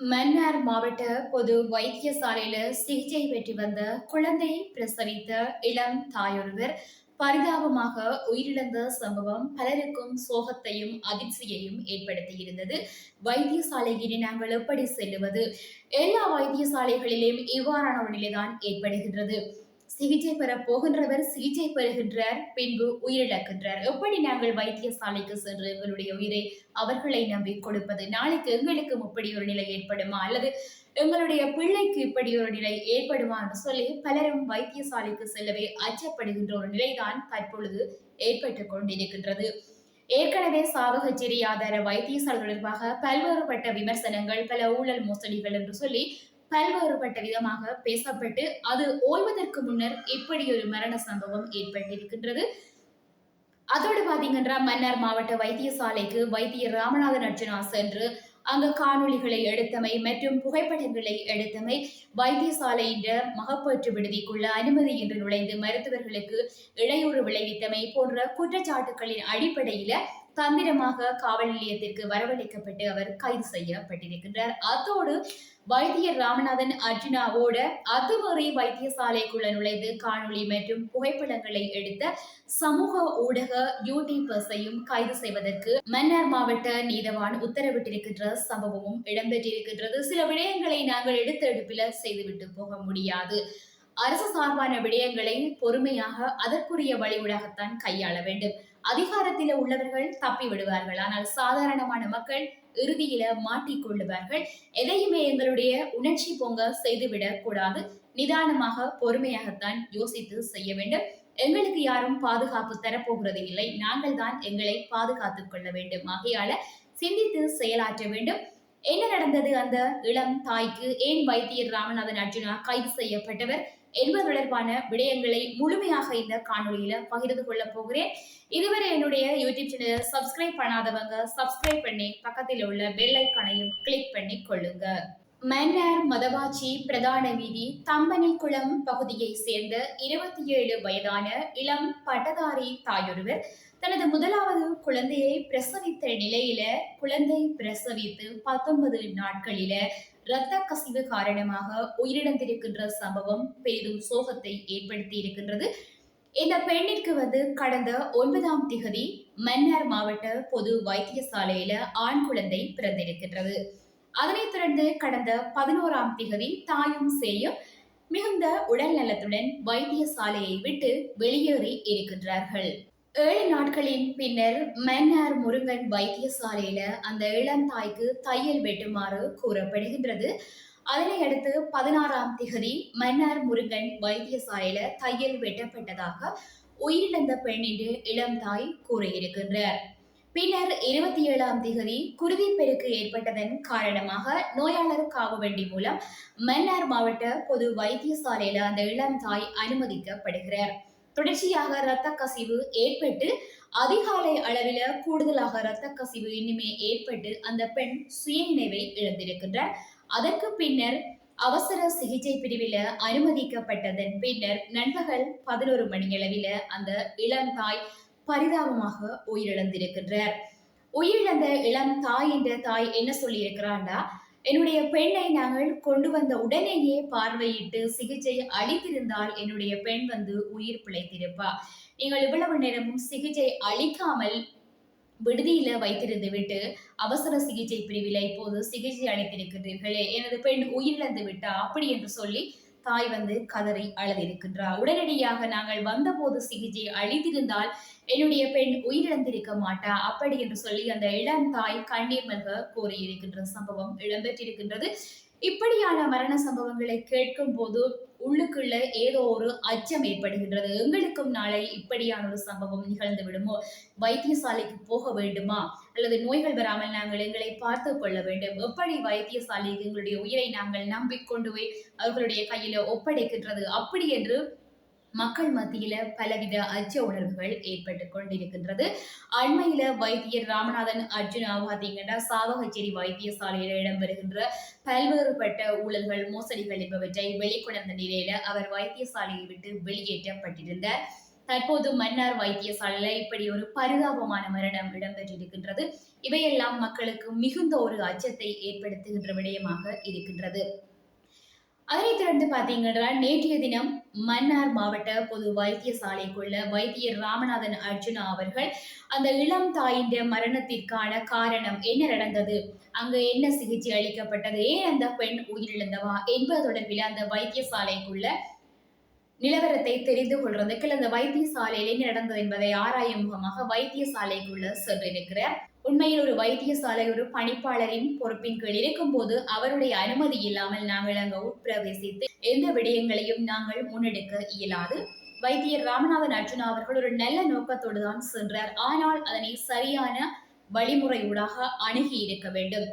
மன்னார் மாவட்ட பொது வைத்தியசாலையில சிகிச்சை பெற்று வந்த குழந்தை பிரசவித்த இளம் தாயொருவர் பரிதாபமாக உயிரிழந்த சம்பவம் பலருக்கும் சோகத்தையும் அதிர்ச்சியையும் ஏற்படுத்தியிருந்தது. வைத்தியசாலையினை நாங்கள் எப்படி செல்லுவது? எல்லா வைத்தியசாலைகளிலும் இவ்வாறான ஒரு நிலைதான் ஏற்படுகின்றது. சிகிச்சை பெற போகின்றவர் சிகிச்சை பெறுகின்றார் பின்பு உயிரிழக்கின்றார். எப்படி நாங்கள் வைத்தியசாலைக்கு சென்று எங்களுடைய உயிரை அவர்களை நம்பி கொடுப்பது? நாளைக்கு எங்களுக்கும் இப்படி ஒரு நிலை ஏற்படுமா? அல்லது எங்களுடைய பிள்ளைக்கு இப்படி ஒரு நிலை ஏற்படுமா என்று சொல்லி பலரும் வைத்தியசாலைக்கு செல்லவே அச்சப்படுகின்ற ஒரு நிலைதான் தற்பொழுது ஏற்பட்டு கொண்டிருக்கின்றது. ஏற்கனவே சாவகச்சேரி ஆதார வைத்தியசாலை தொடர்பாக பல்வேறுபட்ட விமர்சனங்கள் பல ஊழல் மோசடிகள் என்று சொல்லி பல்வேறுபட்ட விதமாக பேசப்பட்டு அது ஓய்வதற்கு முன்னர் இப்படி ஒரு மரண சம்பவம் ஏற்பட்டிருக்கின்றது. அதோடு பாத்தீங்கன்னா மன்னார் மாவட்ட வைத்தியசாலைக்கு வைத்தியர் ராமநாதன் அர்ஜுனா சென்று அங்கு காணொளிகளை எடுத்தமை மற்றும் புகைப்படங்களை எடுத்தமை வைத்தியசாலையின் மகப்பேற்று விடுதிக்குள்ள அனுமதி என்று நுழைந்து மருத்துவர்களுக்கு இடையூறு விளைவித்தமை போன்ற குற்றச்சாட்டுகளின் அடிப்படையில தந்திரமாக காவல் நிலையத்திற்கு வரவழைக்கப்பட்டு அவர் கைது செய்யப்பட்டிருக்கின்றார். அத்தோடு வைத்தியர் ராமநாதன் அர்ஜுனாவோட அத்துமீறி வைத்தியசாலைக்குள்ள நுழைந்து காணொளி மற்றும் புகைப்படங்களை எடுத்த சமூக ஊடக யூடியூபர்ஸையும் கைது செய்வதற்கு மன்னார் மாவட்ட நீதவான் உத்தரவிட்டிருக்கின்ற சம்பவமும் இடம்பெற்றிருக்கின்றது. சில விடயங்களை நாங்கள் எடுத்த எடுப்பில செய்துவிட்டு போக முடியாது. அரசு சார்பான விடயங்களை பொறுமையாக அதற்குரிய வழிவிடாகத்தான் கையாள வேண்டும். அதிகாரத்தில் உள்ளவர்கள் தப்பி விடுவார்கள் ஆனால் சாதாரணமான மக்கள் இறுதியில மாட்டிக்கொள்ளுவார்கள் எதையுமே எங்களுடைய உணர்ச்சி பொங்க செய்துவிடக் கூடாது. நிதானமாக பொறுமையாகத்தான் யோசித்து செய்ய வேண்டும். எங்களுக்கு யாரும் பாதுகாப்பு தரப்போகிறது இல்லை. நாங்கள் தான் எங்களை பாதுகாத்துக் கொள்ள வேண்டும். ஆகையால சிந்தித்து செயலாற்ற வேண்டும். என்ன நடந்தது அந்த இளம் தாய்க்கு? ஏன் வைத்தியர் ராமநாதன் அர்ஜுனா கைது செய்யப்பட்டவர்? என்பது தொடர்பான விடயங்களை முழுமையாக இந்த காணொலியில பகிர்ந்து கொள்ள போகிறேன். இதுவரை என்னுடைய யூடியூப் சேனலை சப்ஸ்கிரைப் பண்ணாதவங்க சப்ஸ்கிரைப் பண்ணி பக்கத்தில் உள்ள பெல் ஐக்கானையும் கிளிக் பண்ணி கொள்ளுங்க. மன்னார் மதவாச்சி பிரதான வீதி தம்பனைக்குளம் பகுதியை சேர்ந்த இருபத்தி ஏழு வயதான இளம் பட்டதாரி தாயொருவர் தனது முதலாவது குழந்தையை பிரசவித்த நிலையில குழந்தை பிரசவித்து பத்தொன்பது நாட்களில இரத்த கசிவு காரணமாக உயிரிழந்திருக்கின்ற சம்பவம் பெரிதும் சோகத்தை ஏற்படுத்தி இருக்கின்றது இந்த பெண்ணிற்கு வந்து கடந்த ஒன்பதாம் திகதி மன்னார் மாவட்ட பொது வைத்தியசாலையில ஆண் குழந்தை பிறந்திருக்கின்றது. அதனைத் தொடர்ந்து கடந்த பதினோராம் திகதி தாயும் சேயும் மிகுந்த உடல் நலத்துடன் வைத்தியசாலையை விட்டு வெளியேறி இருக்கின்றார்கள். ஏழு நாட்களின் பின்னர் மன்னார் முருகன் வைத்தியசாலையில அந்த இளம் தாய்க்கு தையல் வெட்டுமாறு கூறப்படுகின்றது. அதனை அடுத்து பதினாறாம் திகதி மன்னார் முருகன் வைத்தியசாலையில தையல் வெட்டப்பட்டதாக உயிரிழந்த பெண்ணின் இளம் தாய் கூறியிருக்கின்றார். பின்னர் இருபத்தி ஏழாம் திகதி குருதிப்பெருக்கு ஏற்பட்டதன் காரணமாக நோயாளர் காவவண்டி மூலம் மன்னார் மாவட்ட பொது வைத்தியசாலையில அந்த இளம் தாய் அனுமதிக்கப்படுகிறார். தொடர்ச்சியாக இரத்த கசிவு ஏற்பட்டு அதிகாலை அளவில கூடுதலாக இரத்த கசிவு இனிமே ஏற்பட்டு அந்த பெண் சுயநினைவை இழந்திருக்கின்றார் அதற்கு பின்னர் அவசர சிகிச்சை பிரிவில அனுமதிக்கப்பட்டதன் பின்னர் நண்பகல் பதினோரு மணியளவில அந்த இளம் தாய் பரிதாபமாக உயிரிழந்திருக்கின்றார். உயிரிழந்த இளம் தாய் என்ற தாய் என்ன சொல்லியிருக்கிறாண்டா? என்னுடைய பெண்ணை நாங்கள் கொண்டு வந்த உடனேயே பார்வையிட்டு சிகிச்சை அளித்திருந்தால் என்னுடைய பெண் வந்து உயிர் பிழைத்திருப்பா. நீங்கள் இவ்வளவு நேரமும் சிகிச்சை அளிக்காமல் விடுதியில வைத்திருந்து விட்டு அவசர சிகிச்சை பிரிவில இப்போது சிகிச்சை அளித்திருக்கிறீர்களே எனது பெண் உயிரிழந்து விட்டா அப்படி என்று சொல்லி தாய் வந்து கதறி அழுதிருக்கின்றார் உடனடியாக நாங்கள் வந்தபோது சிகிச்சை அளித்திருந்தால் என்னுடைய பெண் உயிரிழந்திருக்க மாட்டா அப்படி என்று சொல்லி அந்த இளம் தாய் கண்ணீர் மல்க கூறியிருக்கின்ற சம்பவம் இடம்பெற்றிருக்கின்றது. இப்படியான மரண சம்பவங்களை கேட்கும் போது உள்ளுக்குள்ள ஏதோ ஒரு அச்சம் ஏற்படுகின்றது. எங்களுக்கும் நாளை இப்படியான ஒரு சம்பவம் நிகழ்ந்து விடுமோ? வைத்தியசாலைக்கு போக வேண்டுமா? அல்லது நோய்கள் வராமல் நாங்கள் எங்களை பார்த்து கொள்ள வேண்டும். எப்படி வைத்தியசாலைக்கு எங்களுடைய உயிரை நாங்கள் நம்பிக்கொண்டு போய் அவர்களுடைய கையில ஒப்படைக்கின்றது? அப்படி என்று மக்கள் மத்தியில பலவித அச்ச உணர்வுகள் ஏற்பட்டு கொண்டிருக்கின்றது. அண்மையில வைத்தியர் ராமநாதன் அர்ஜுன் பார்த்தீங்கன்னா சாவகச்சேரி வைத்தியசாலையில இடம்பெறுகின்ற பல்வேறுபட்ட ஊழல்கள் மோசடிகள் என்பவற்றை வெளிக்கொணர்ந்த நிலையில அவர் வைத்தியசாலையை விட்டு வெளியேற்றப்பட்டிருந்தார். தற்போது மன்னார் வைத்தியசாலையில இப்படி ஒரு பரிதாபமான மரணம் இடம்பெற்றிருக்கின்றது. இவையெல்லாம் மக்களுக்கு மிகுந்த ஒரு அச்சத்தை ஏற்படுத்துகின்ற விடயமாக இருக்கின்றது. அதனைத் தொடர்ந்து பார்த்தீங்கன்னா நேற்றைய தினம் மன்னார் மாவட்ட பொது வைத்தியசாலைக்குள்ள வைத்தியர் ராமநாதன் அர்ஜுனா அவர்கள் அந்த இளம் தாயின் மரணத்திற்கான காரணம் என்ன நடந்தது? அங்கு என்ன சிகிச்சை அளிக்கப்பட்டது? ஏன் அந்த பெண் உயிரிழந்தவா? என்பது தொடர்பில் அந்த வைத்தியசாலைக்குள்ள நிலவரத்தை தெரிந்து கொள்றதுக்கு அந்த வைத்தியசாலையிலே நடந்தது என்பதை ஆராயும் முகமாக வைத்தியசாலைக்குள்ள சென்றிருக்கிறார். உண்மையில் ஒரு வைத்தியசாலை ஒரு பணிப்பாளரின் பொறுப்பின் கீழ் இருக்கும் போது அவருடைய அனுமதி இல்லாமல் நாங்கள் அங்கு உட்பிரவேசித்து எந்த விடயங்களையும் நாங்கள் முன்னெடுக்க இயலாது. வைத்தியர் ராமநாதன் அர்ஜுனா அவர்கள் ஒரு நல்ல நோக்கத்தோடு தான் சென்றார். ஆனால் அதனை சரியான வழிமுறையூடாக அணுகி இருக்க வேண்டும்.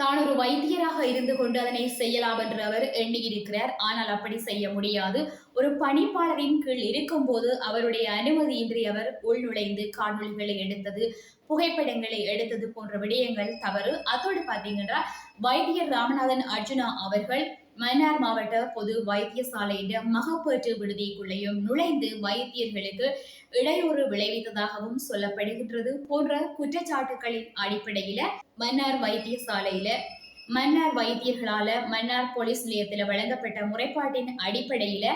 தான் ஒரு வைத்தியராக இருந்து கொண்டு அதனை செய்யலாம் என்று அவர் எண்ணியிருக்கிறார். ஆனால் அப்படி செய்ய முடியாது. ஒரு பணிப்பாளரின் கீழ் இருக்கும் போது அவருடைய அனுமதியின்றி அவர் உள்நுழைந்து காணொலிகளை எடுத்தது புகைப்படங்களை எடுத்தது போன்ற விடயங்கள் தவறு. அதோடு பார்த்தீங்கன்னா வைத்தியர் ராமநாதன் அர்ஜுனா அவர்கள் மன்னார் மாவட்ட பொது வைத்தியசாலையின் மகப்பேற்று விடுதிக்குள்ளேயும் நுழைந்து வைத்தியர்களுக்கு இடையூறு விளைவித்ததாகவும் சொல்லப்படுகின்றது. போன்ற குற்றச்சாட்டுகளின் அடிப்படையில மன்னார் வைத்தியசாலையில மன்னார் வைத்தியர்களால மன்னார் போலீஸ் நிலையத்தில் வழங்கப்பட்ட முறைப்பாட்டின் அடிப்படையில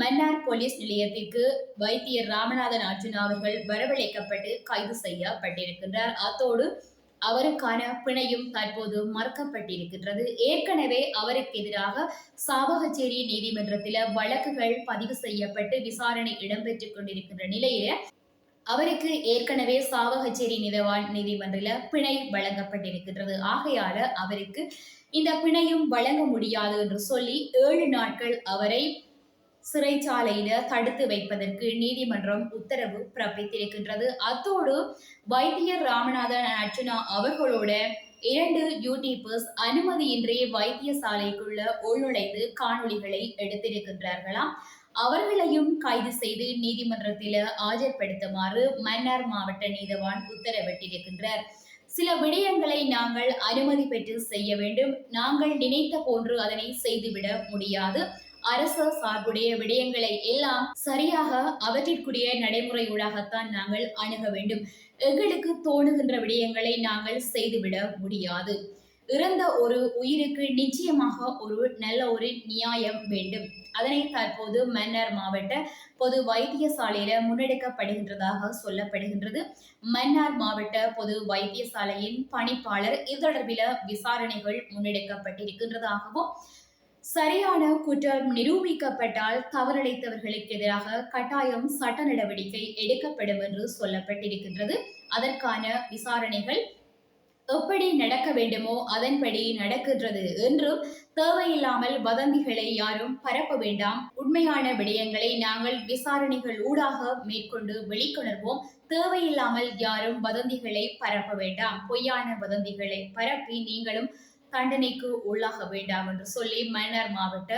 மன்னார் போலீஸ் நிலையத்திற்கு வைத்தியர் ராமநாதன் அர்ஜுனா அவர்கள் வரவழைக்கப்பட்டு கைது செய்யப்பட்டிருக்கின்றார். அத்தோடு அவருக்கான பிணையும் தற்போது மறுக்கப்பட்டிருக்கின்றது. ஏற்கனவே அவருக்கு எதிராக சாவகச்சேரி நீதிமன்றத்தில் வழக்குகள் பதிவு செய்யப்பட்டு விசாரணை இடம்பெற்றுக் கொண்டிருக்கின்ற நிலையில அவருக்கு ஏற்கனவே சாவகச்சேரி நிதவான் நீதிமன்றில பிணை வழங்கப்பட்டிருக்கின்றது. ஆகையால அவருக்கு இந்த பிணையும் வழங்க முடியாது என்று சொல்லி ஏழு நாட்கள் அவரை சிறைச்சாலையில தடுத்து வைப்பதற்கு நீதிமன்றம் உத்தரவு பிறப்பித்திருக்கின்றது. அத்தோடு வைத்தியர் ராமநாதன் அர்ச்சுனா அவர்களோட இரண்டு யூடியூபர்ஸ் அனுமதியின்றி வைத்தியசாலைக்குள்ள உள்நுழைந்து காணொளிகளை எடுத்திருக்கின்றார்களாம். அவர்களையும் கைது செய்து நீதிமன்றத்தில் ஆஜர்படுத்துமாறு மன்னார் மாவட்ட நீதவான் உத்தரவிட்டிருக்கின்றார். சில விடயங்களை நாங்கள் அனுமதி பெற்று செய்ய வேண்டும். நாங்கள் நினைத்த போன்று அதனை செய்துவிட முடியாது. அரசு சார்புடைய விடயங்களை எல்லாம் சரியாக அவற்றிற்குரிய நடைமுறையூடாகத்தான் நாங்கள் அணுக வேண்டும். எங்களுக்கு தோணுகின்ற விடயங்களை நாங்கள் செய்துவிட முடியாது. இறந்த ஒரு உயிருக்கு நிச்சயமாக ஒரு நல்ல ஒரு நியாயம் வேண்டும். அதனை தற்போது மன்னார் மாவட்ட பொது வைத்தியசாலையில முன்னெடுக்கப்படுகின்றதாக சொல்லப்படுகின்றது. மன்னார் மாவட்ட பொது வைத்தியசாலையின் பணிப்பாளர் இது தொடர்பில விசாரணைகள் முன்னெடுக்கப்பட்டிருக்கின்றதாகவும் சரியான குற்றம் நிரூபிக்கப்பட்டால் தவறிழைத்தவர்களுக்கு எதிராக கட்டாயம் சட்ட நடவடிக்கை எடுக்கப்படும் என்று சொல்லப்பட்டிருக்கின்றது. அதற்கான விசாரணைகள் எப்படி நடக்க வேண்டுமோ அதன்படி நடக்கின்றது என்றும் தேவையில்லாமல் வதந்திகளை யாரும் பரப்ப வேண்டாம். உண்மையான விடயங்களை நாங்கள் விசாரணைகள் ஊடாக மேற்கொண்டு வெளிக்கொணர்வோம். தேவையில்லாமல் யாரும் வதந்திகளை பரப்ப வேண்டாம். பொய்யான வதந்திகளை பரப்பி நீங்களும் தண்டனைக்கு உள்ளாக வேண்டாம் என்று சொல்லி மன்னார் மாவட்ட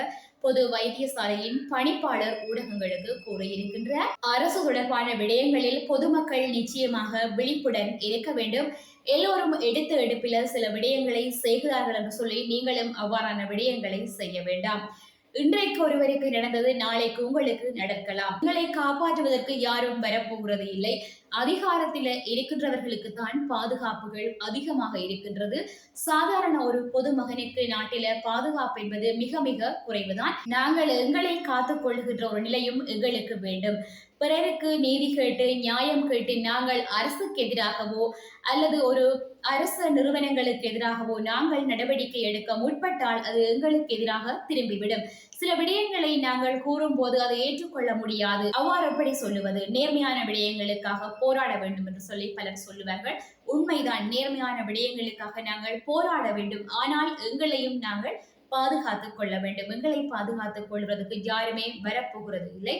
பொது வைத்தியசாலையின் பணிப்பாளர் ஊடகங்களுக்கு கூறியிருக்கின்றார். அரசு தொடர்பான விடயங்களில் பொதுமக்கள் நிச்சயமாக விழிப்புடன் இருக்க வேண்டும். எல்லோரும் எடுத்து எடுப்பில சில விடயங்களை செய்கிறார்கள் என்று சொல்லி நீங்களும் அவ்வாறான விடயங்களை செய்ய வேண்டாம். இன்றைக்கு ஒருவருக்கு நடந்தது நாளைக்கு உங்களுக்கு நடக்கலாம். உங்களை காப்பாற்றுவதற்கு யாரும் வரப்போகிறது இல்லை அதிகாரத்தில் இருக்கின்றவர்களுக்கு தான் பாதுகாப்புகள் அதிகமாக இருக்கின்றது. சாதாரண ஒரு பொதுமகனுக்கு நாட்டில பாதுகாப்பு என்பது மிக மிக குறைவுதான். நாங்கள் எங்களை காத்துக் கொள்கின்ற ஒரு நிலையும் எங்களுக்கு வேண்டும். பிறருக்கு நீதி கேட்டு நியாயம் கேட்டு நாங்கள் அரசுக்கு எதிராகவோ அல்லது ஒரு அரசு நிறுவனங்களுக்கு எதிராகவோ நாங்கள் நடவடிக்கை எடுக்க முற்பட்டால் அது எங்களுக்கு எதிராக திரும்பிவிடும். சில விடயங்களை நாங்கள் கூறும்போது அதை ஏற்றுக்கொள்ள முடியாது. அவ்வாறு எப்படி சொல்லுவது? நேர்மையான விடயங்களுக்காக போராட வேண்டும் என்று சொல்லி பலர் சொல்லுவார்கள். உண்மைதான் நேர்மையான விடயங்களுக்காக நாங்கள் போராட வேண்டும். ஆனால் எங்களையும் நாங்கள் பாதுகாத்துக் கொள்ள வேண்டும். எங்களை பாதுகாத்துக் கொள்வதற்கு யாருமே வரப்போகிறது இல்லை.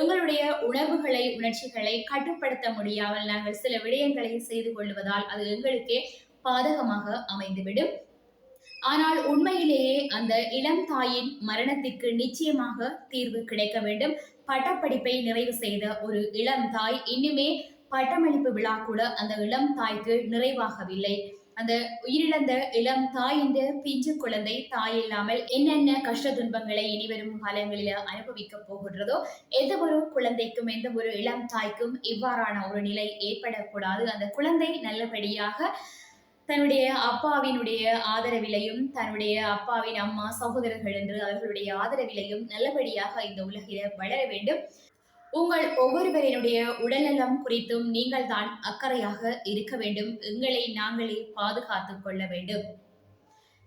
எங்களுடைய உணர்வுகளை உணர்ச்சிகளை கட்டுப்படுத்த முடியாமல் நாங்கள் சில விடயங்களை செய்து கொள்வதால் அது எங்களுக்கே பாதகமாக அமைந்துவிடும். ஆனால் உண்மையிலேயே அந்த இளம் தாயின் மரணத்திற்கு நிச்சயமாக தீர்வு கிடைக்க வேண்டும். பட்டப்படிப்பை நிறைவு செய்த ஒரு இளம் தாய் இன்னுமே பட்டமளிப்பு விழா கூட அந்த இளம் தாய்க்கு நிறைவாகவில்லை. அந்த உயிரிழந்த இளம் தாயின் பிஞ்சு குழந்தை தாய் இல்லாமல் என்னென்ன கஷ்ட துன்பங்களை இனிவரும் காலங்களில் அனுபவிக்க போகின்றதோ எந்த ஒரு குழந்தைக்கும் எந்த ஒரு இளம் தாய்க்கும் இவ்வாறான ஒரு நிலை ஏற்படக்கூடாது. அந்த குழந்தை நல்லபடியாக தன்னுடைய அப்பாவினுடைய ஆதரவிலையும் தன்னுடைய அப்பாவின் அம்மா சகோதரர்கள் என்று அவர்களுடைய ஆதரவிலையும் நல்லபடியாக இந்த உலகில வளர வேண்டும். உங்கள் ஒவ்வொருவரினுடைய உடல்நலம் குறித்தும் நீங்கள் தான் அக்கறையாக இருக்க வேண்டும். எங்களை நாங்களே பாதுகாத்துக் கொள்ள வேண்டும்.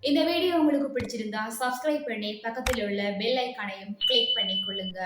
இந்த வீடியோ உங்களுக்கு பிடிச்சிருந்தா சப்ஸ்கிரைப் பண்ணி பக்கத்தில் உள்ள பெல் ஐக்கானையும் கிளிக் பண்ணி கொள்ளுங்க.